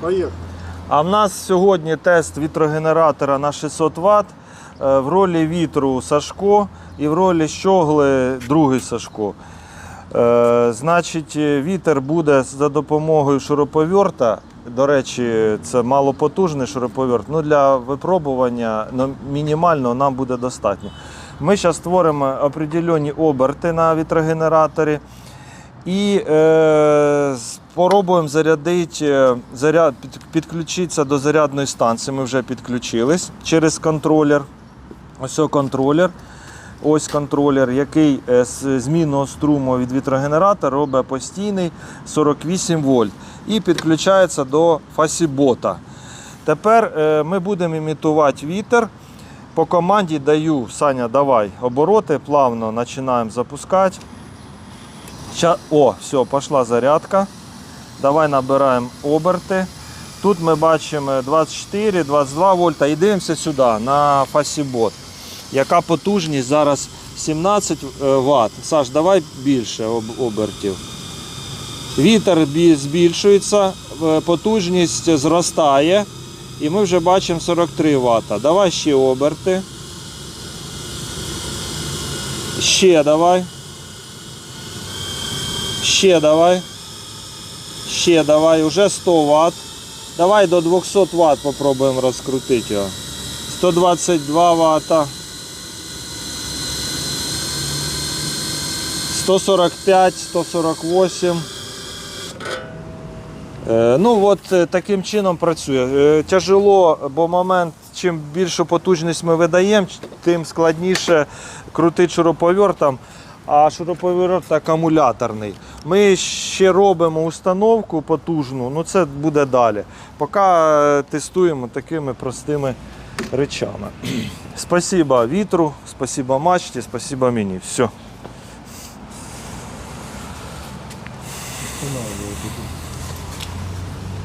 Поїхали. А в нас сьогодні тест вітрогенератора на 600 Вт. Е, В ролі вітру Сашко і в ролі щогли другий Сашко. Е, Значить, е, вітер буде за допомогою шуруповерта. До речі, це малопотужний шуруповерт. Ну, для випробування ну, мінімального нам буде достатньо. Ми зараз створимо определені оберти на вітрогенераторі. І е, спробуємо зарядити, е, заряд, під, підключитися до зарядної станції. Ми вже підключились через контролер. Ось контролер. Ось контролер, який е, з змінного струму від вітрогенератора робить постійний 48 вольт і підключається до фасібота. Тепер е, ми будемо імітувати вітер. По команді даю, Саня, давай обороти, плавно починаємо запускати. Ща... О, все, пішла зарядка. Давай набираємо оберти. Тут ми бачимо 24-22 вольта і дивимося сюди на фасібот. Яка потужність зараз 17 Вт. Саш, давай більше обертів. Вітер збільшується, потужність зростає. І ми вже бачимо 43 Вт. Давай ще оберти. Ще давай. Ще давай. Ще давай, уже 100 Вт. Давай до 200 Вт попробуємо розкрутити його. 122 Вт. 145, 148. Е, Ну от е, таким чином працює. Е, Тяжело, бо момент, чим більшу потужність ми видаємо, тим складніше крутити шуруповертом, а шуруповерт акумуляторний. Ми ще робимо установку потужну, ну це буде далі. Поки е, тестуємо такими простими речами. Спасибо вітру, спасибо мачті, спасибо мені. Все.